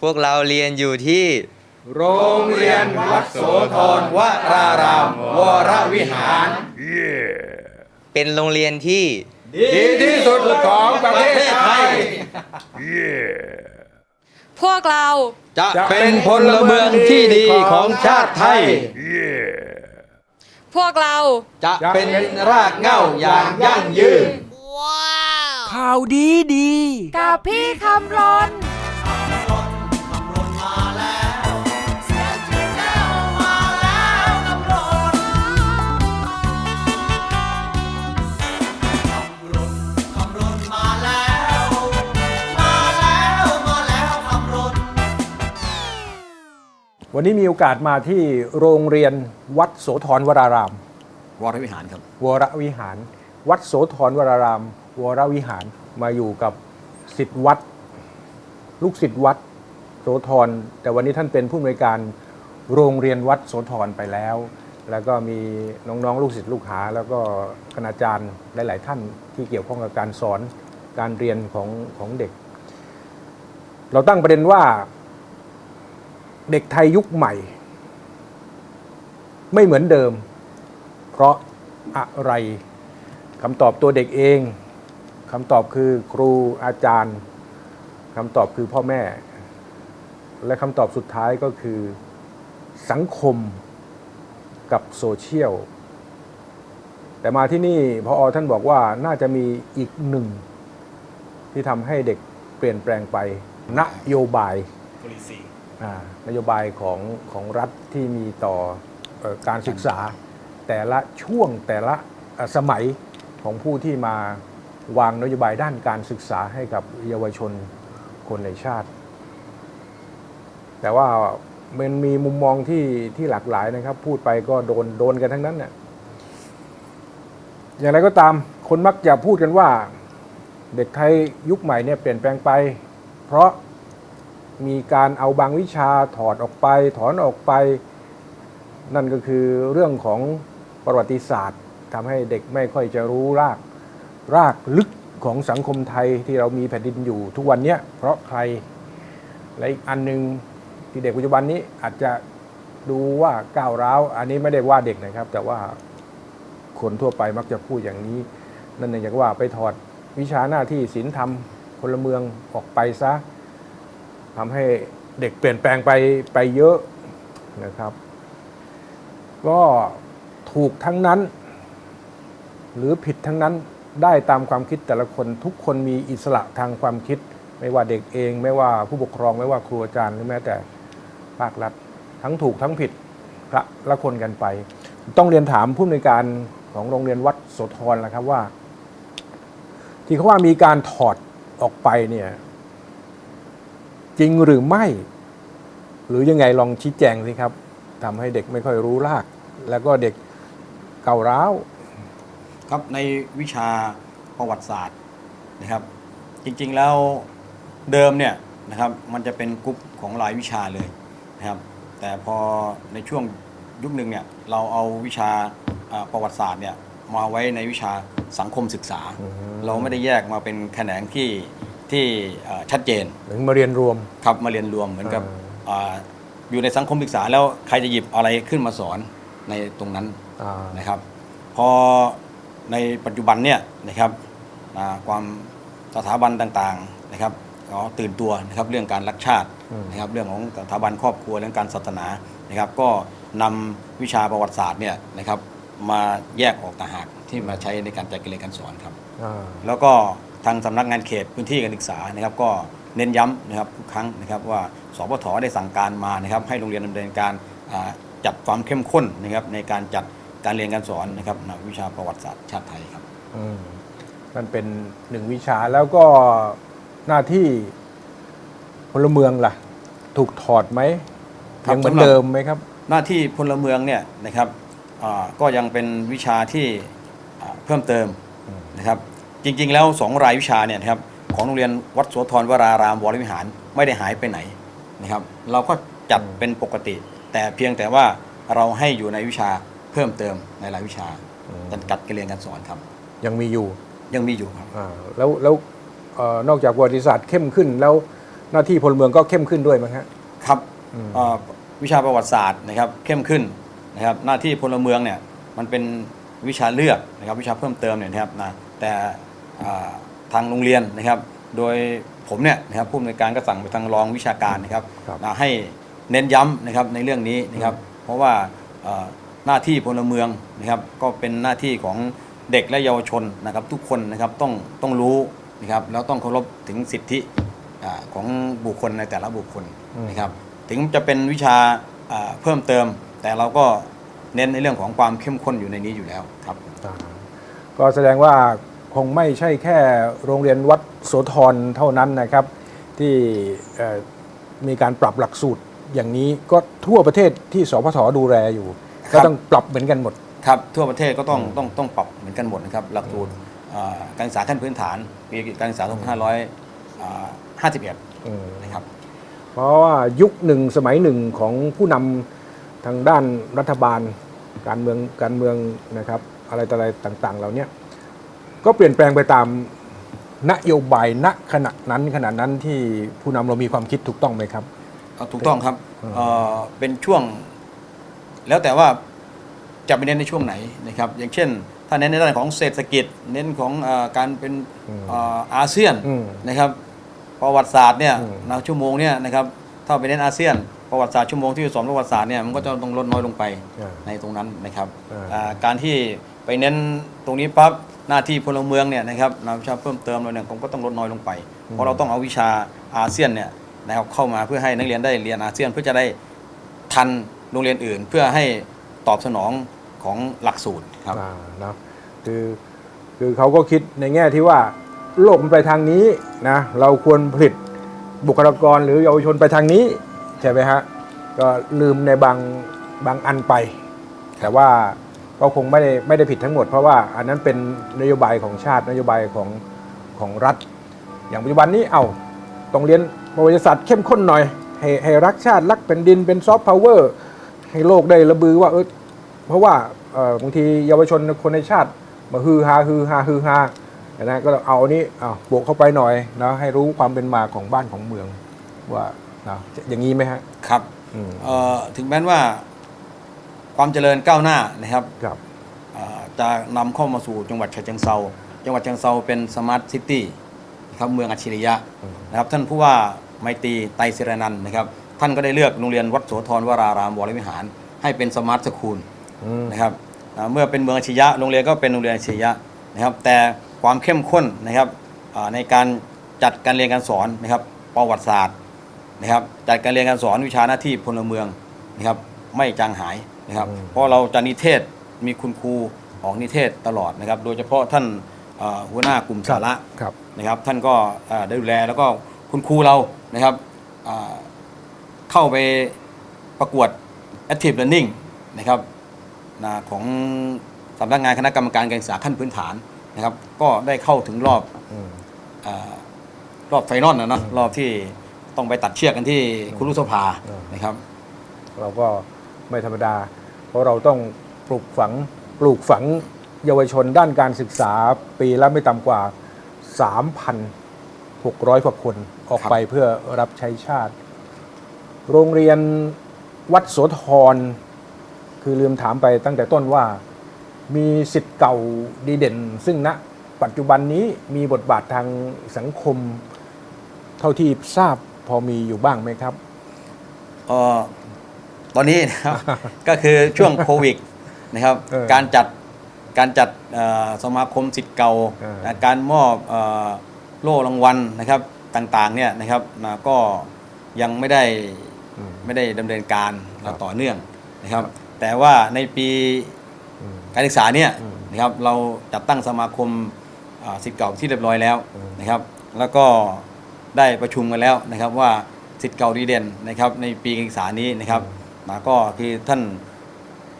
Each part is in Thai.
พวกเราเรียนอยู่ที่ โรงเรียนวัดโสธรวรารามวรวิหาร เป็นโรงเรียนที่ ดีที่สุดของประเทศไทย พวกเรา จะเป็นพลเมืองที่ดีของชาติไทย พวกเรา จะเป็นรากเหง้าอย่างยั่งยืน ข่าวดีดี กับพี่คำรน วันนี้มีโอกาสมาที่โรงเรียนวัดโสธรวราราม วรวิหารครับ วรวิหาร วัดโสธรวราราม วรวิหารมาอยู่กับสิทธิวัด ลูกศิษย์วัดโสธรแต่วันนี้ท่านเป็นผู้อำนวยการโรงเรียนวัดโสธรไปแล้ว แล้วก็มีน้องๆลูกศิษย์ลูกหา แล้วก็คณาจารย์หลาย ๆ ท่านที่เกี่ยวข้องกับการสอนการเรียนของของเด็ก เราตั้งประเด็นว่า เด็กไทยยุคใหม่ ไม่เหมือนเดิม เพราะอะไรคำตอบตัวเด็กเองคำตอบคือครูอาจารย์คำตอบคือพ่อแม่ และคำตอบสุดท้ายก็คือสังคมกับโซเชียล แต่มาที่นี่พออท่านบอกว่าน่าจะมีอีกหนึ่ง ที่ทำให้เด็กเปลี่ยนแปลงไป นโยบายอ่า นโยบายของของรัฐที่มีต่ออการศึกษา แต่ละช่วงแต่ละสมัยของผู้ที่มาวางนโยบายด้านการศึกษาให้กับเยาวชนคนในชาติ แต่ว่ามันมีมุมมองที่ที่หลากหลายนะครับ พูดไปก็โดนโดนกันทั้งนั้นเนี่ยอย่างไรก็ตามคนมักจะพูดกันว่า เด็กไทยยุคใหม่เนี่ยเปลี่ยนแปลงไป เพราะ มีการเอาบางวิชาถอดออกไป ถอนออกไป นั่นก็คือเรื่องของประวัติศาสตร์ทำให้เด็กไม่ค่อยจะรู้ราก รากลึกของสังคมไทยที่เรามีแผ่นดินอยู่ทุกวันนี้เพราะใคร และอีกอันหนึ่งที่เด็กปัจจุบันนี้อาจจะดูว่าก้าวร้าว อันนี้ไม่ได้ว่าเด็กนะครับ แต่ว่าคนทั่วไปมักจะพูดอย่างนี้ นั่นเองจากว่าไปถอดวิชาหน้าที่ศีลธรรมพลเมืองออกไปซะ ทำให้เด็กเปลี่ยนแปลงไปไปเยอะนะครับ ก็ถูกทั้งนั้น หรือผิดทั้งนั้นได้ตามความคิดแต่ละคนทุกคนมีอิสระทางความคิด ไม่ว่าเด็กเอง ไม่ว่าผู้ปกครองไม่ว่าครูอาจารย์หรือแม้แต่ภาครัฐ ทั้งถูกทั้งผิดพระละคนกันไป ต้องเรียนถามผู้อำนวยการของโรงเรียนวัดโสธรนะครับว่า ที่เขาว่ามีการถอดออกไปเนี่ย จริงหรือไม่ หรือยังไงลองชี้แจงสิครับทำให้เด็กไม่ค่อยรู้ราก แล้วก็เด็กเก่าร้าว ครับในวิชาประวัติศาสตร์นะครับ จริงๆแล้วเดิมเนี่ยนะครับมันจะเป็นกลุ่มของรายวิชาเลยนะครับ แต่พอในช่วงยุคหนึ่งเนี่ยเราเอาวิชาอ่าประวัติศาสตร์เนี่ยมาไว้ในวิชาสังคมศึกษาอืมเราไม่ได้แยกมาเป็นแขนงที่ ที่อ่าชัดเจนถึงมาเรียนรวม ครับมาเรียนรวมเหมือนกับอ่าอาอยู่ในสังคมศึกษาแล้วใครจะหยิบอะไรขึ้นมาสอนในตรงนั้น อ่า นะครับพอในปัจจุบันเนี่ยนะครับอ่าความสถาบันต่างๆนะครับก็ตื่นตัวนะครับเรื่องการรักชาติอืม นะครับเรื่องของสถาบันครอบครัวเรื่องการศาสนานะครับก็นำวิชาประวัติศาสตร์เนี่ยนะครับมาแยกออกต่างหากที่มาใช้ในการจัดการเรียนการสอนครับ อ่า แล้วก็ ทางสำนักงานเขตพื้นที่การศึกษานะครับ ก็เน้นย้ำนะครับทุกครั้งนะครับว่าสปทได้สั่งการมานะครับ ให้โรงเรียนดำเนินการอ่าจัดความเข้มข้นนะครับ ในการจัดการเรียนการสอนนะครับในวิชาประวัติศาสตร์ชาติไทยครับอืมมันเป็นหนึ่งวิชาแล้วก็หน้าที่พลเมืองล่ะ ถูกถอดไหมครับยังเหมือนสำหรับเดิมไหมครับ หน้าที่พลเมืองเนี่ยนะครับอ่าก็ยังเป็นวิชาที่อ่าเพิ่มเติมอืมนะครับ จริง ๆ แล้วสองรายวิชาเนี่ยนะครับของโรงเรียนวัดโสธรวรารามวรวิหารไม่ได้หายไปไหนนะครับ เราก็จัดเป็นปกติ แต่เพียงแต่ว่าเราให้อยู่ในวิชาเพิ่มเติมในรายวิชาการจัดการเรียนการสอนครับ ยังมีอยู่ยังมีอยู่ครับอ่าแล้วแล้วเอ่อนอกจากประวัติศาสตร์เข้มขึ้นแล้วหน้าที่พลเมืองก็เข้มขึ้นด้วยมั้งฮะ ครับอืม เอ่อวิชาประวัติศาสตร์นะครับเข้มขึ้นนะครับหน้าที่พลเมืองเนี่ยมันเป็นวิชาเลือกนะครับวิชาเพิ่มเติมเนี่ยนะครับนะแต่อ่า ทางโรงเรียนนะครับ โดยผมเนี่ยนะครับผู้อำนวยการก็สั่งไปทางรองวิชาการนะครับครับ นะให้เน้นย้ำนะครับในเรื่องนี้นะครับ เพราะว่าเอ่อหน้าที่พลเมืองนะครับ ก็เป็นหน้าที่ของเด็กและเยาวชนนะครับ ทุกคนนะครับต้องต้องรู้นะครับแล้วต้องเคารพถึงสิทธิอ่าของบุคคลในแต่ละบุคคลอืมนะครับถึงจะเป็นวิชาอ่าเพิ่มเติม แต่เราก็เน้นในเรื่องของความเข้มข้นอยู่ในนี้อยู่แล้วครับ อ่าก็แสดงว่า คงไม่ใช่แค่โรงเรียนวัดโสธรเท่านั้นนะครับ ที่เอ่อมีการปรับหลักสูตรอย่างนี้ก็ทั่วประเทศที่สพทดูแลอยู่ครัก็บต้องปรับเหมือนกันหมดครับทั่วประเทศก็ต้องต้องต้องปรับเหมือนกันหมดนะครับหลักสูตรอ่าการศึกษาขั้นพื้นฐานปีการศึกษา2551อืมนะครับเพราะว่ายุคหนึ่งสมัยหนึ่งของผู้นำทางด้านรัฐบาลการเมืองการเมืองนะครับอะไรต่ออะไรต่าง ๆ เหล่าเนี้ย ก็เปลี่ยนแปลงไปตามนโยบายณขณะนั้นขณะนั้นที่ผู้นำเรามีความคิดถูกต้องไหมครับอ่าถูกต้องครับอืมเอ่อเป็นช่วง แล้วแต่ว่าจะไปเน้นในช่วงไหนนะครับ อย่างเช่น ถ้าเน้นในด้านของเศรษฐกิจ เน้นของเออการเป็นเอ่ออาเซียนอืมนะครับประวัติศาสตร์เนี่ยอืม นะชั่วโมงเนี่ยนะครับถ้าไปเน้นอาเซียน ประวัติศาสตร์ชั่วโมงที่สอนประวัติศาสตร์เนี่ยมันก็จะต้องลดน้อยลงไป อ่า ในตรงนั้นนะครับอ่า อ่าการที่ไปเน้นตรงนี้ปั๊บ หน้าที่พลเมืองเนี่ยนะครับนำวิชาเพิ่มเติมเราเนี่ยผมก็ต้องลดน้อยลงไป เพราะเราต้องเอาวิชาอาเซียนเนี่ยนะครับเข้ามาเพื่อให้นักเรียนได้เรียนอาเซียนเพื่อจะได้ทันโรงเรียนอื่น เพื่อให้ตอบสนองของหลักสูตรครับอ่านะคือคือเขาก็คิดในแง่ที่ว่าโลกมันไปทางนี้นะเราควรผลิตบุคลากรหรือเยาวชนไปทางนี้ใช่ไหมฮะก็ลืมในบางบางอันไป แต่ว่า ก็คงไม่ได้ไม่ได้ผิดทั้งหมด เพราะว่าอันนั้นเป็นนโยบายของชาตินโยบายของของรัฐ อย่างปัจจุบันนี้เอา้าต้องเรียนประวัติศาสตร์เข้มข้นหน่อย ให้ให้รักชาติรักแผ่นดินเป็นซอฟต์พาวเวอร์ให้โลกได้ระบือว่าเออเพราะว่าเอ่อบางทีเยาวชนคนในชาติมาฮือฮาฮือฮาฮือฮานะก็เอาอันนี้เอาบวกเข้าไปหน่อยนะให้รู้ความเป็นมาของบ้านของเมืองว่านะอย่างนี้ไหมฮะครับอืมเอ่อถึงแม้ว่า ความเจริญก้าวหน้านะครับครับ อ่าจะนำเข้ามาสู่จังหวัดฉะเชิงเซาจังหวัดฉะเชิงเซาเป็นสมาร์ทซิตี้นะครับเมืองอัจฉริยะอืม นะครับท่านผู้ว่าไมตรีไตรศิรนันท์นะครับ ท่านก็ได้เลือกโรงเรียนวัดโสธรวรารามวรวิหาร ให้เป็นสมาร์ทสคูล อืม นะครับอ่าเมื่อเป็นเมืองอัจฉริยะโรงเรียนก็เป็นโรงเรียนอัจฉริยะนะครับ แต่ความเข้มข้นนะครับอ่าในการจัดการเรียนการสอนนะครับประวัติศาสตร์นะครับ จัดการเรียนการสอนวิชาหน้าที่พลเมืองนะครับ ไม่จางหาย นะครับอืมเพราะเราจะนิเทศมีคุณครูออกนิเทศตลอดนะครับ โดยเฉพาะท่านอ่าหัวหน้ากลุ่มสาระครับนะครับ ท่านก็อ่าได้ดูแลแล้วก็คุณครูเรานะครับอ่าเข้าไปประกวด active learning นะครับนะของสำนักงานคณะกรรมการการศึกษาขั้นพื้นฐานนะครับ ก็ได้เข้าถึงรอบ อืมอารอบไฟนอลนะเนอะรอบที่ต้องไปตัดเชือกกันที่คุรุสภาอืม นะครับ เราก็ไม่ธรรมดา เพราะเราต้องปลูกฝังปลูกฝังเยาวชนด้านการศึกษาปีละไม่ต่ำกว่า 3,600กว่าคนออกไปเพื่อรับใช้ชาติ โรงเรียนวัดโสธรคือลืมถามไปตั้งแต่ต้นว่ามีสิทธิ์เก่าดีเด่น ซึ่งณปัจจุบันนี้มีบทบาททางสังคม เท่าที่ทราบพอมีอยู่บ้างไหมครับอ่อ ตอนนี้นะครับ ก็คือช่วงโควิดนะครับ เออการจัดการจัดเอ่อสมาคมสิทธิ์เก่าเออและการมอบเอ่อโล่รางวัลนะครับต่างๆเนี่ยนะครับนะก็ยังไม่ได้อืม ไม่ได้ดำเนินการครับต่อเนื่องนะครับ แต่ว่าในปีอืม การศึกษาเนี่ยอืมนะครับเราจัดตั้งสมาคมอ่าสิทธิ์เก่าที่เรียบร้อยแล้วอืม นะครับ แล้วก็ได้ประชุมกันแล้วนะครับว่าสิทธิ์เก่าดีเด่นนะครับในปีการศึกษานี้นะครับ นะก็คือท่าน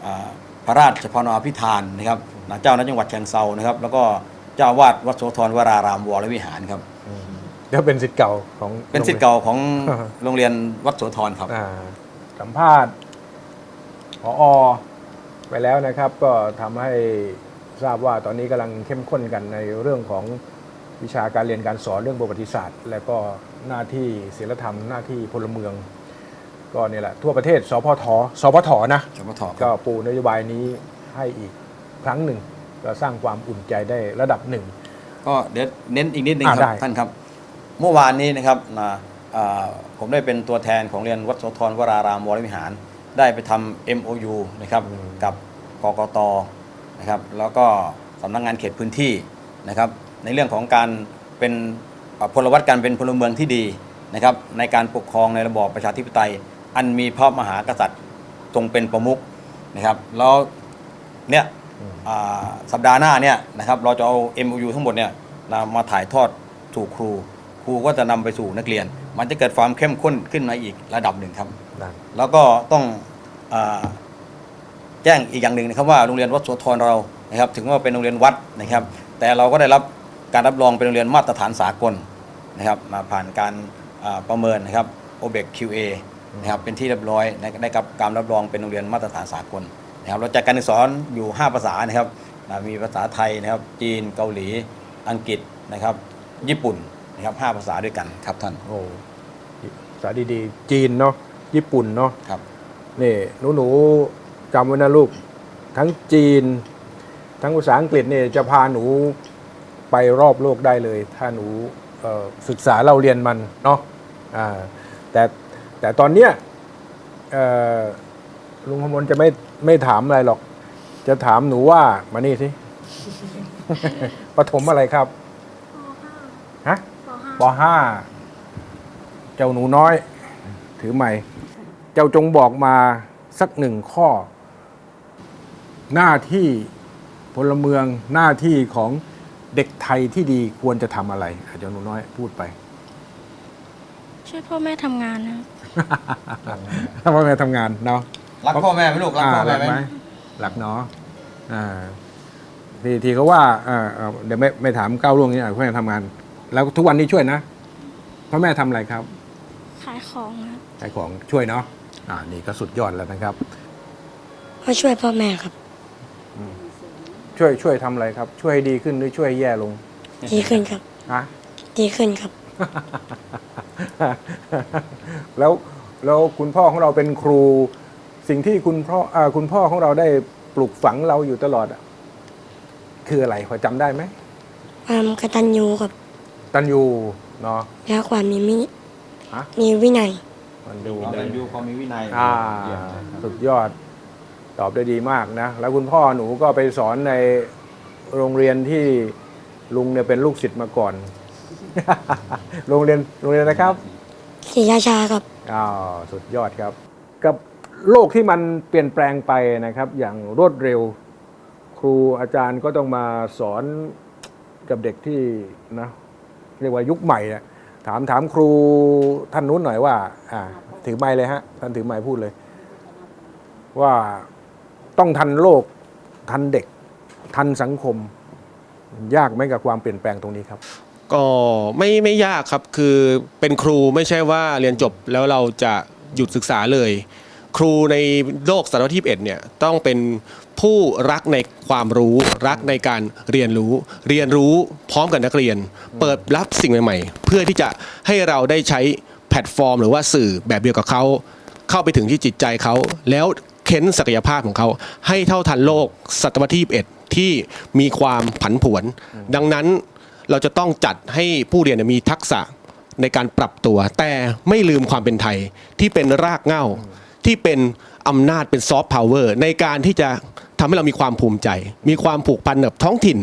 อ่าพระราชพนาพิธานนะครับนะเจ้าณจังหวัดเชียงเซานะครับ แล้วก็เจ้าอาวาดวัดโสธรวรารามวรวิหารครับก็เป็นสิทธิ์เก่าของเป็นสิทธิ์เก่าของโรงเรียนวัดโสธรครับอ่าสัมภาษณ์พออไปแล้วนะครับ ก็ทำให้ทราบว่าตอนนี้กำลังเข้มข้นกันในเรื่องของวิชาการเรียนการสอนเรื่องประวัติศาสตร์ และก็หน้าที่ศีลธรรมหน้าที่พลเมือง ก็เนี่ยแหละทั่วประเทศสพทสพทนะสพทก็ปูนโยบายนี้ให้อีกครั้งหนึ่งก็สร้างความอุ่นใจได้ระดับหนึ่งก็เดี๋ยวเน้นอีกนิดนึงอ่าคได้รับท่านครับ เมื่อวานนี้นะครับนะอ่าผมได้เป็นตัวแทนของเรียนวัดโสธรวรารามวรวิหาร ได้ไปทำ MOU นะครับกับกกตนะครับแล้วก็สำนักงานเขตพื้นที่นะครับในเรื่องของการเป็นอ่าพลวัตการเป็นพลเมืองที่ดีนะครับในการปกครองในระบอบประชาธิปไตย อันมีพระมหากษัตริย์ทรงเป็นประมุขนะครับ แล้วเนี่ยอ่าสัปดาห์หน้าเนี่ยนะครับเราจะเอา MOU ทั้งหมดเนี่ยนะมาถ่ายทอดสู่ครู ครูก็จะนำไปสู่นักเรียน มันจะเกิดความเข้มข้นขึ้นมาอีกระดับหนึ่งครับนะแล้วก็ต้องอาแจ้งอีกอย่างหนึ่งนะครับว่าโรงเรียนวัดโสธรเรานะครับ ถึงว่าเป็นโรงเรียนวัดนะครับ แต่เราก็ได้รับการรับรองเป็นโรงเรียนมาตรฐานสากลนะครับมาผ่านการอ่าประเมินนะครับ OBEC QA นะครับเป็นที่เรียบร้อยได้ได้กับการรับรองเป็นโรงเรียนมาตรฐานสากลนะครับเราจัดการศึกษาอยู่ 5 ภาษานะครับอ่ามีภาษาไทยนะครับจีนเกาหลีอังกฤษนะครับ ญี่ปุ่นนะครับห้าภาษาด้วยกันครับท่านโอ้ภาษาดีๆ จีนเนาะญี่ปุ่นเนาะครับนี่หนูหนูๆจำไว้นะลูก ทั้งจีน ทั้งภาษาอังกฤษเนี่ยจะพาหนูไปรอบโลกได้เลย ถ้าหนูเอ่อศึกษาเราเรียนมันเนาะอ่าแต่ แต่ตอนเนี้ยเอ่อลุงขมลจะไม่ไม่ถามอะไรหรอก จะถามหนูว่ามานี่สิปฐมอะไรครับฮะปห้าเจ้าหนูน้อย ถือใหม่ เจ้าจงบอกมาสักหนึ่งข้อ หน้าที่พลเมืองหน้าที่ของเด็กไทยที่ดีควรจะทำอะไรอะเจ้าหนูน้อยพูดไป ช่วยพ่อแม่ทำงานนะครับถ้า พ่อแม่ทำงานเนาะรักพ่อแม่ไหมลูกรักพ่อแม่ไหมหลักเนาะอ่าทีทีเขาว่าอ่าอ่าเดี๋ยวไม่ไม่ถามก้าวล่วงนี้อะพ่อแม่ทำงาน แล้วทุกวันนี้ช่วยนะพ่อแม่ทำอะไรครับ ขายของครับขายของช่วยเนาะอ่านี่ก็สุดยอดแล้วนะครับมาช่วยพ่อแม่ครับช่วยช่วยทำอะไรครับ ช่วยให้ดีขึ้นหรือช่วยให้แย่ลง ดีขึ้นครับฮะดีขึ้นครับ แล้วแล้วคุณพ่อของเราเป็นครู สิ่งที่คุณพ่ออาคุณพ่อของเราได้ปลูกฝังเราอยู่ตลอดอะคืออะไรพอจำได้ไหมความกตัญญูกับตันยูเนาะ และความมีมิฮะ มีวินัยตันยูความเป็นยูความมีวินัยอ่าเยี่ยมเลยสุดยอดตอบได้ดีมากนะ แล้วคุณพ่อหนูก็ไปสอนในโรงเรียนที่ลุงเนี่ยเป็นลูกศิษย์มาก่อน โรงเรียนโรงเรียนนะครับศรีราชาครับอ้าวสุดยอดครับ กับโลกที่มันเปลี่ยนแปลงไปนะครับ อย่างรวดเร็ว ครูอาจารย์ก็ต้องมาสอนกับเด็กที่นะเรียกว่ายุคใหม่อะถามถามครูท่านนู้นหน่อยว่า อ่า ถือไม้เลยฮะท่านถือไม้พูดเลย ว่าต้องทันโลกทันเด็ก ทันสังคม ยากไหมกับความเปลี่ยนแปลงตรงนี้ครับ ก็ไม่ไม่ยากครับคือเป็นครูไม่ใช่ว่าเรียนจบแล้วเราจะหยุดศึกษาเลย ครูในโลกศตวรรษที่21เนี่ยต้องเป็นผู้รักในความรู้รักในการเรียนรู้ เรียนรู้พร้อมกับนักเรียน เปิดรับสิ่งใหม่ๆ เพื่อที่จะให้เราได้ใช้แพลตฟอร์ม หรือว่าสื่อแบบเดียวกับเขา เข้าไปถึงที่จิตใจเขา แล้วเค้นศักยภาพของเขา ให้เท่าทันโลกศตวรรษที่21ที่มีความผันผวน ดังนั้น เราจะต้องจัดให้ผู้เรียนมีทักษะในการปรับตัว แต่ไม่ลืมความเป็นไทยที่เป็นรากเหง้าที่เป็นอำนาจเป็นซอฟต์พาวเวอร์ในการที่จะทำให้เรามีความภูมิใจ มีความผูกพันกับท้องถิ่น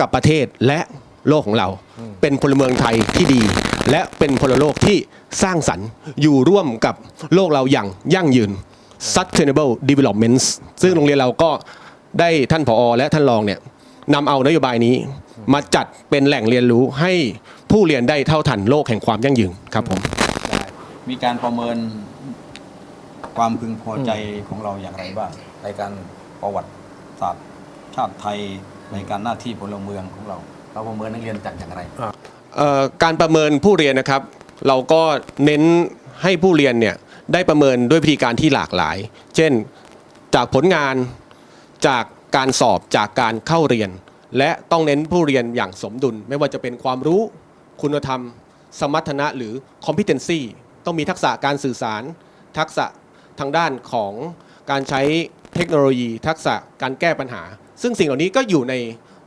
กับประเทศและโลกของเรา เป็นพลเมืองไทยที่ดี และเป็นพลโลกที่สร้างสรรค์อยู่ร่วมกับโลกเราอย่างยั่งยืน sustainable developments ซึ่งโรงเรียนเราก็ได้ท่านผอ และท่านรองเนี่ยนำเอานโยบายนี้ มาจัดเป็นแหล่งเรียนรู้ให้ผู้เรียนได้เท่าทันโลกแห่งความยั่งยืนครับผม ได้มีการประเมินความพึงพอใจของเราอย่างไรบ้างในการประวัติศาสตร์ชาติไทยในการหน้าที่พลเมืองของเรา เราประเมินนักเรียนจากอย่างไร เอ่อการประเมินผู้เรียนนะครับ เราก็เน้นให้ผู้เรียนเนี่ยได้ประเมินด้วยวิธีการที่หลากหลาย เช่นจากผลงานจากการสอบจากการเข้าเรียน และต้องเน้นผู้เรียนอย่างสมดุล ไม่ว่าจะเป็นความรู้ คุณธรรม สมรรถนะหรือ competency ต้องมีทักษะการสื่อสาร ทักษะทางด้านของการใช้เทคโนโลยี ทักษะการแก้ปัญหา ซึ่งสิ่งเหล่านี้ก็อยู่ใน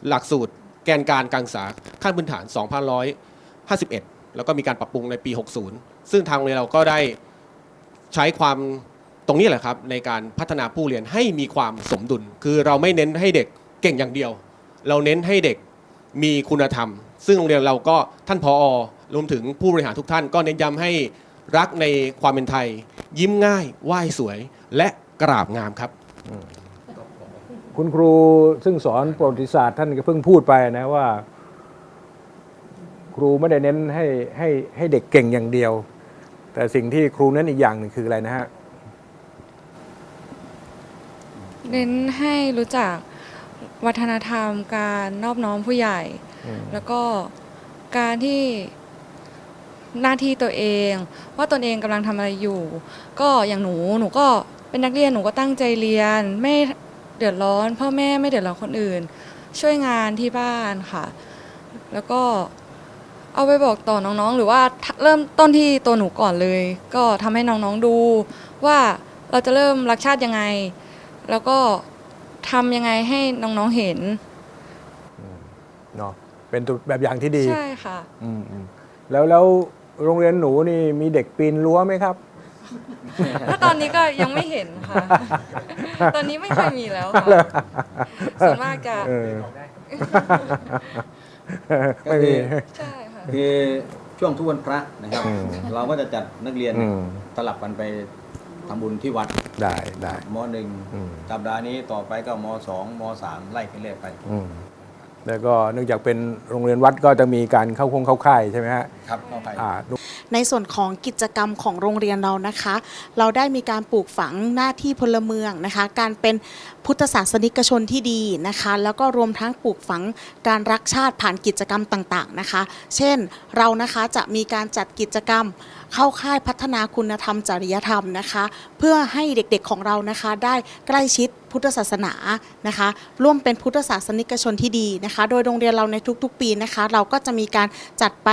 หลักสูตรแกนการการศึกษาขั้นพื้นฐาน 2551 แล้วก็มีการปรับปรุงในปี 60 ซึ่งทางโรงเรียนเราก็ได้ใช้ความตรงนี้แหละครับในการพัฒนาผู้เรียนให้มีความสมดุล คือเราไม่เน้นให้เด็กเก่งอย่างเดียว เราเน้นให้เด็กมีคุณธรรม ซึ่งโรงเรียนเราก็ท่านพออรวมถึงผู้บริหารทุกท่าน ก็เน้นย้ำให้รักในความเป็นไทย ยิ้มง่ายไหว้สวยและกราบงามครับ คุณครูซึ่งสอนประวัติศาสตร์ท่านก็เพิ่งพูดไปนะว่า ครูไม่ได้เน้นให้ให้ให้เด็กเก่งอย่างเดียว แต่สิ่งที่ครูเน้นอีกอย่างหนึ่งคืออะไรนะฮะ เน้นให้รู้จัก วัฒนธรรม การนอบน้อมผู้ใหญ่อืมแล้วก็การที่หน้าที่ตัวเอง ว่าตนเองกำลังทำอะไรอยู่ ก็อย่างหนูหนูก็เป็นนักเรียนหนูก็ตั้งใจเรียน ไม่เดือดร้อน พ่อแม่ไม่เดือดร้อนคนอื่น ช่วยงานที่บ้านค่ะ แล้วก็เอาไปบอกต่อน้องๆ หรือว่าเริ่มต้นที่ตัวหนูก่อนเลย ก็ทำให้น้องๆดูว่าเราจะเริ่มรักชาติยังไง แล้วก็ ทำยังไงให้น้องๆเห็น เนาะเป็นตัวแบบอย่างที่ดีใช่ค่ะ อืมอืมแล้วแล้วโรงเรียนหนูนี่มีเด็กปีนรั้วไหมครับ ถ้าตอนนี้ก็ยังไม่เห็นค่ะ ตอนนี้ไม่ค่อยมีแล้วค่ะส่วนมากจะเออ ไม่มี ใช่ค่ะ คือช่วงทุกวันพระนะครับ อืมเราก็จะจัดนักเรียนอืม สลับกันไป ทำบุญที่วัดได้ได้ มหนึ่งอืม สัปดาห์นี้ต่อไปก็มสองมสามไล่ไปเรื่อยไป อืมแล้วก็เนื่องจากเป็นโรงเรียนวัดก็จะมีการเข้าคงเข้าค่ายใช่ไหมฮะครับเข้าไป อ่า ในส่วนของกิจกรรมของโรงเรียนเรานะคะ เราได้มีการปลูกฝังหน้าที่พลเมืองนะคะ การเป็น พุทธศาสนิกชนที่ดีนะคะ แล้วก็รวมทั้งปลูกฝังการรักชาติผ่านกิจกรรมต่าง ๆนะคะ เช่นเรานะคะจะมีการจัดกิจกรรมเข้าค่ายพัฒนาคุณธรรมจริยธรรมนะคะ เพื่อให้เด็กๆของเรานะคะได้ใกล้ชิดพุทธศาสนานะคะ ร่วมเป็นพุทธศาสนิกชนที่ดีนะคะ โดยโรงเรียนเราในทุกๆ ปีนะคะ เราก็จะมีการจัดไป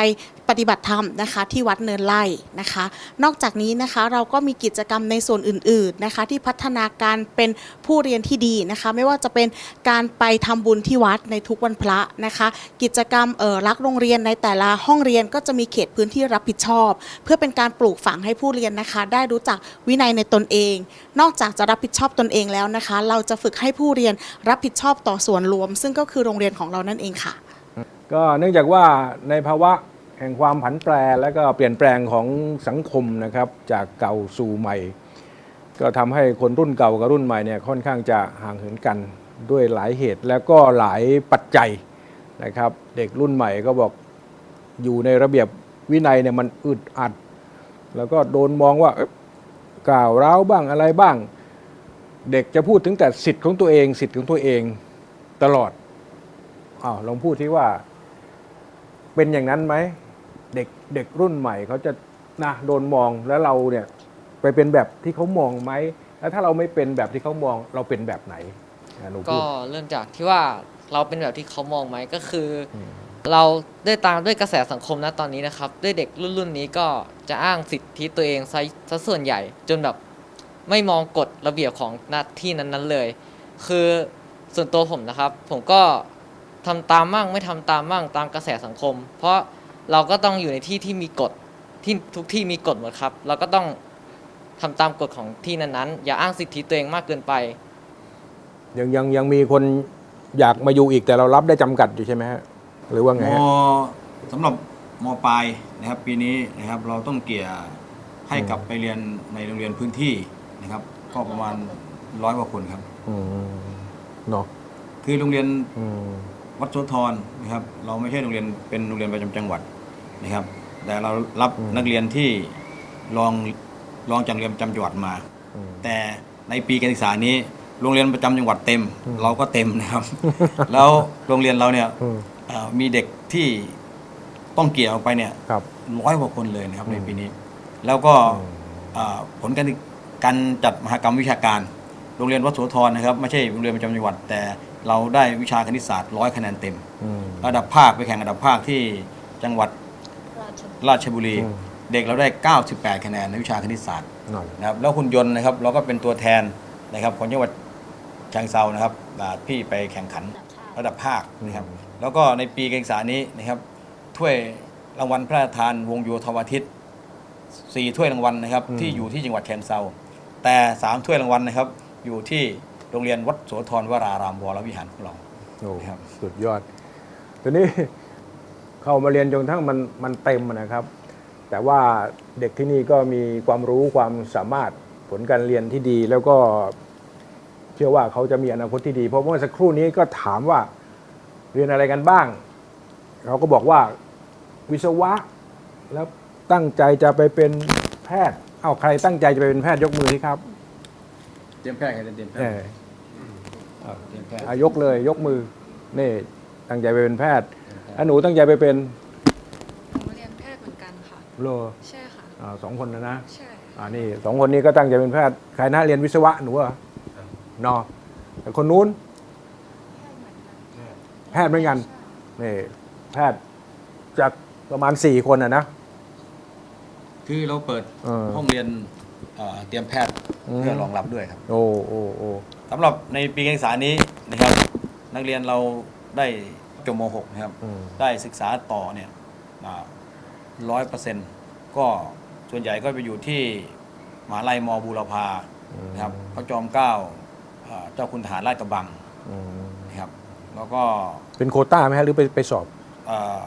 ปฏิบัติธรรมนะคะ ที่วัดเนินไล่นะคะ นอกจากนี้นะคะเราก็มีกิจกรรมในส่วนอื่น ๆนะคะ ที่พัฒนาการเป็นผู้เรียนที่ดีนะคะไม่ว่าจะเป็นการไปทำบุญที่วัดในทุกวันพระนะคะ กิจกรรมเออรักโรงเรียนในแต่ละห้องเรียนก็จะมีเขตพื้นที่รับผิดชอบ เพื่อเป็นการปลูกฝังให้ผู้เรียนนะคะ ได้รู้จักวินัยในตนเอง นอกจากจะรับผิดชอบตนเองแล้วนะคะ เราจะฝึกให้ผู้เรียนรับผิดชอบต่อส่วนรวม ซึ่งก็คือโรงเรียนของเรานั่นเองค่ะ ก็เนื่องจากว่าในภาวะแห่งความผันแปรและก็เปลี่ยนแปลงของสังคมนะครับจากเก่าสู่ใหม่ ก็ทำให้คนรุ่นเก่ากับรุ่นใหม่เนี่ยค่อนข้างจะห่างเหินกันด้วยหลายเหตุแล้วก็หลายปัจจัยนะครับ เด็กรุ่นใหม่ก็บอกอยู่ในระเบียบวินัยเนี่ยมันอึดอัด แล้วก็โดนมองว่ากล่าวร้าวบ้างอะไรบ้าง เด็กจะพูดถึงแต่สิทธิ์ของตัวเอง สิทธิ์ของตัวเองตลอดอ้าวลองพูดที่ว่า เป็นอย่างนั้นไหมเด็กเด็กรุ่นใหม่เขาจะนะโดนมองแล้วเราเนี่ย ไปเป็นแบบที่เขามองไหมแล้วถ้าเราไม่เป็นแบบที่เขามองเราเป็นแบบไหนอะหนูพูก็ด เริ่มจากที่ว่าเราเป็นแบบที่เขามองไหมก็คืออมเราด้วยตามด้วยกระแสสังคมนะตอนนี้นะครับ ด้วยเด็กรุ่นรุ่นนี้ก็จะอ้างสิทธิตัวเองซะซะส่วนใหญ่ จนแบบไม่มองกฎระเบียบของหน้าที่นั้นๆเลย คือส่วนตัวผมนะครับ ผมก็ทำตามมั่งไม่ทำตามมั่งตามกระแสสังคม เพราะเราก็ต้องอยู่ในที่ที่มีกฎที่ทุกที่มีกฎหมดครับ เราก็ต้อง ทำตามกฎของที่นั้นๆ อย่าอ้างสิทธิตัวเองมากเกินไป ยังยังยังมีคนอยากมาอยู่อีกแต่เรารับได้จำกัดอยู่ใช่ไหมฮะหรือว่าไงมฮะ สำหรับมปลายนะครับปีนี้นะครับเราต้องเกลี่ยให้กลับไปเรียนในโรงเรียนพื้นที่นะครับ ก็ประมาณร้อยกว่าคนครับ อืมเนาะคือโรงเรียนอืมวัดโสธรนะครับ เราไม่ใช่โรงเรียนเป็นโรงเรียนประจำจังหวัดนะครับ แต่เรารับนักเรียนที่รอง รองจากโรงเรียนประจำจังหวัดมาอืมแต่ในปีการศึกษานี้โรงเรียนประจำจังหวัดเต็ม เราก็เต็มนะครับ แล้วโรงเรียนเราเนี่ยอืม เอ่อมีเด็กที่ต้องเกี่ยวออกไปเนี่ยครับ ร้อยกว่าคนเลยนะครับอืมในปีนี้ แล้วก็อืมเอ่อผลการการจัดมหกรรมวิชาการโรงเรียนวัดโสธรนะครับไม่ใช่โรงเรียนประจำจังหวัด แต่เราได้วิชาคณิตศาสตร์ร้อยคะแนนเต็ม อืม ระดับภาคไปแข่งระดับภาคที่จังหวัดราชบุรีอืม เด็กเราได้ 98 คะแนนในวิชาคณิตศาสตร์นั่นนะครับแล้วหุ่นยนต์นะครับเราก็เป็นตัวแทนนะครับของจังหวัดเชียงเซานะครับอ่าพี่ไปแข่งขันระดับภาคนะครับแล้วก็ในปีการศึกษานี้นะครับถ้วยรางวัลพระราชทานวงโยธวาทิตสี่ถ้วยรางวัลนะครับอืมที่อยู่ที่จังหวัดแคนเซาแต่สามถ้วยรางวัลนะครับอยู่ที่โรงเรียนวัดโสธรวรารามวรวิหารของเรา โอ้ครับ สุดยอดทีนี้ เข้ามาเรียนจนกระทั้งมันมันเต็มนะครับ แต่ว่าเด็กที่นี่ก็มีความรู้ความสามารถผลการเรียนที่ดี แล้วก็เชื่อว่าเขาจะมีอนาคตที่ดี เพราะเมื่อสักครู่นี้ก็ถามว่าเรียนอะไรกันบ้าง เขาก็บอกว่าวิศวะ แล้วตั้งใจจะไปเป็นแพทย์เอาใครตั้งใจจะไปเป็นแพทย์ยกมือที่ครับเตรียมแพทย์เตรียมแพเอทย์อเตรียมแพทย์ อายกเลยยกมือนี่ตั้งใจไปเป็นแพทย์ถ้าหนูตั้งใจไปเป็น โลใช่ค่ะอ่าสองคนนะนะใช่อ่านี่สองคนนี้ก็ตั้งใจเป็นแพทย์ใครนะเรียนวิศวะหนูเหรอนอแต่คนนู้น แพทย์เหมือนกันนี่แพทย์จากประมาณสี่คนอะนะ คือเราเปิดเออห้องเรียนเอ่อเตรียมแพทย์อืม เพื่อรองรับด้วยครับโอ้โอ้โอ้สำหรับในปีการศึกษานี้นะครับ นักเรียนเราได้จบม .6 นะครับ อืมได้ศึกษาต่อเนี่ย ร้อยเปอร์เซ็นต์ก็ส่วนใหญ่ก็ไปอยู่ที่มหาลัยมบูรพานะครับพระจอมเกล้าเอ่อเจ้าคุณทหารราชกระบังอืมนะครับแล้วก็เป็นโควต้าไหมฮะหรือไปไปสอบเอ่อ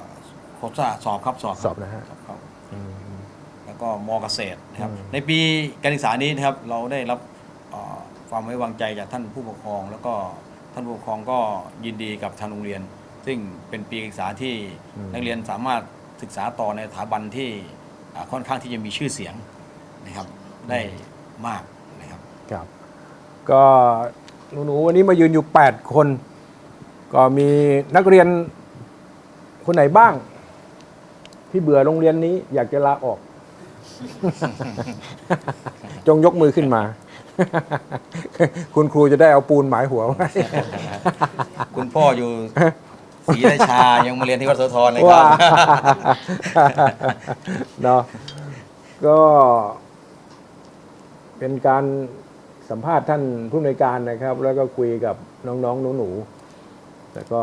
โคตรสอบครับสอบคสอบนะฮะครับครับอืมแล้วก็มเกษตรนะครับอืมในปีการศึกษานี้นะครับเราได้รับเอ่อความไว้วางใจจากท่านผู้ปกครอง แล้วก็ท่านผู้ปกครองก็ยินดีกับทางโรงเรียน ซึ่งเป็นปีการศึกษาที่นักเรียนสามารถ ศึกษาต่อในสถาบันที่อ่าค่อนข้างที่จะมีชื่อเสียงนะครับได้มากนะครับครับ ก็หนูๆวันนี้มายืนอยู่ 8 คน ก็มีนักเรียนคนไหนบ้าง ที่เบื่อโรงเรียนนี้อยากจะลาออก จงยกมือขึ้นมา คุณครูจะได้เอาปูนหมายหัวไว้คุณพ่ออยู่ ศรีราชา ยังมาเรียนที่วัดโสธรเลยครัว่าบ เนาะก็เป็นการสัมภาษณ์ท่านผู้อำนวยการนะครับ แล้วก็คุยกับน้องๆหนูๆแต่ก็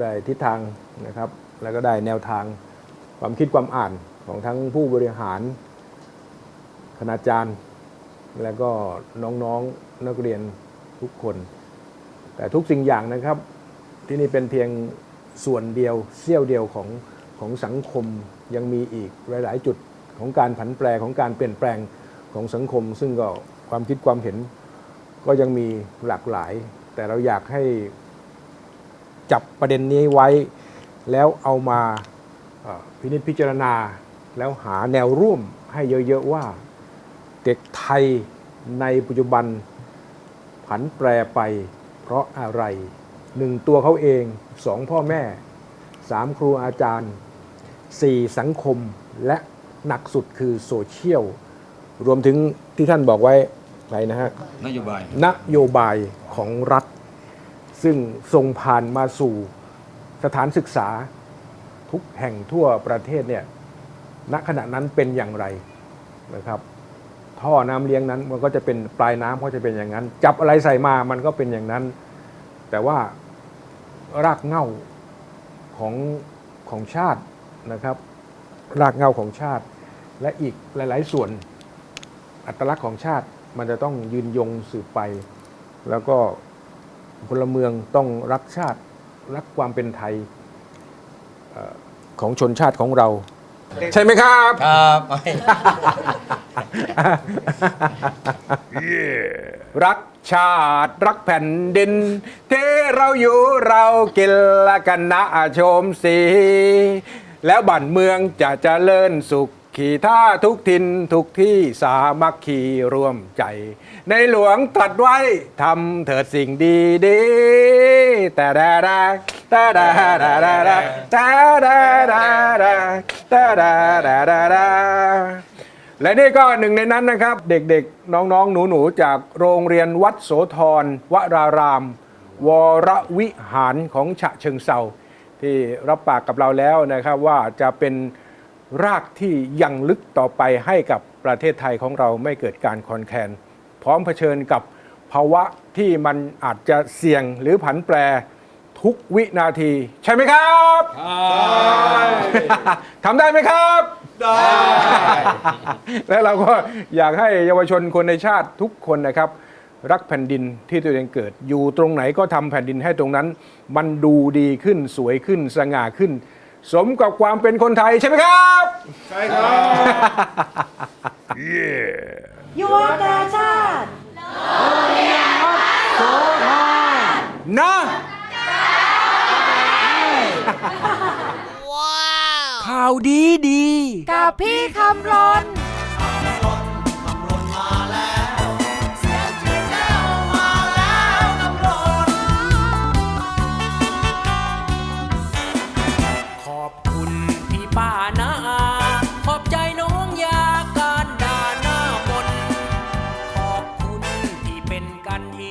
ได้ทิศทางนะครับ แล้วก็ได้แนวทางความคิดความอ่านของทั้งผู้บริหารคณาจารย์ แล้วก็น้องๆนักเรียนทุกคน แต่ทุกสิ่งอย่างนะครับ ที่นี่เป็นเพียงส่วนเดียวเสี้ยวเดียวของของสังคมยังมีอีกหลาย ๆ จุดของการผันแปรของการเปลี่ยนแปลงของสังคม ซึ่งก็ความคิดความเห็นก็ยังมีหลากหลาย แต่เราอยากให้จับประเด็นนี้ไว้ แล้วเอามาพินิจพิจารณา แล้วหาแนวร่วมให้เยอะ ๆ ว่า เด็กไทยในปัจจุบันผันแปรไปเพราะอะไร หนึ่งตัวเขาเองสองพ่อแม่สามครูอาจารย์สี่สังคมและหนักสุดคือโซเชียล รวมถึงที่ท่านบอกไว้ไหนนะฮะนโยบายนโยบายของรัฐ ซึ่งส่งผ่านมาสู่สถานศึกษาทุกแห่งทั่วประเทศเนี่ยณขณะนั้นเป็นอย่างไรนะครับ ท่อน้ำเลี้ยงนั้นมันก็จะเป็นปลายน้ำก็จะเป็นอย่างนั้น จับอะไรใส่มามันก็เป็นอย่างนั้น แต่ว่า รากเหง้าของของชาตินะครับ รากเหง้าของชาติ และอีกหลาย ๆ ส่วนอัตลักษณ์ของชาติมันจะต้องยืนยงสืบไป แล้วก็พลเมืองต้องรักชาติรักความเป็นไทยเอ่อของชนชาติของเรา ใช่ไหมครับ ครับรัก ชาติรักแผ่นดิน ที่เราอยู่เรากินละกันนะชมสี แล้วบ้านเมืองจะเจริญสุขขี่ท่าทุกทินทุกที่สามัคคีร่วมใจ ในหลวงตรัสไว้ทำเถิดสิ่งดีดีแต่ดาดาแต่ดาดาดาดาแต่ดาดาดาแต่ดาดาดาดา และนี่ก็หนึ่งในนั้นนะครับ เด็กๆ น้องๆ หนูๆ จากโรงเรียนวัดโสธรวราราม วรวิหารของฉะเชิงเซาที่รับปากกับเราแล้วนะครับว่าจะเป็นรากที่ยังลึกต่อไปให้กับประเทศไทยของเราไม่เกิดการคอนแคลนพร้อมเผชิญกับภาวะที่มันอาจจะเสี่ยงหรือผันแปรทุกวินาที ใช่ไหมครับ ทำได้ไหมครับ ได้ และเราก็อยากให้เยาวชนคนในชาติทุกคนนะครับ รักแผ่นดินที่ตัวเองเกิด อยู่ตรงไหนก็ทำแผ่นดินให้ตรงนั้น มันดูดีขึ้นสวยขึ้นสง่าขึ้น สมกับความเป็นคนไทยใช่ไหมครับ ใช่ครับ ยุวกาชาติ นะ ข่าวดีดี กับพี่คำรน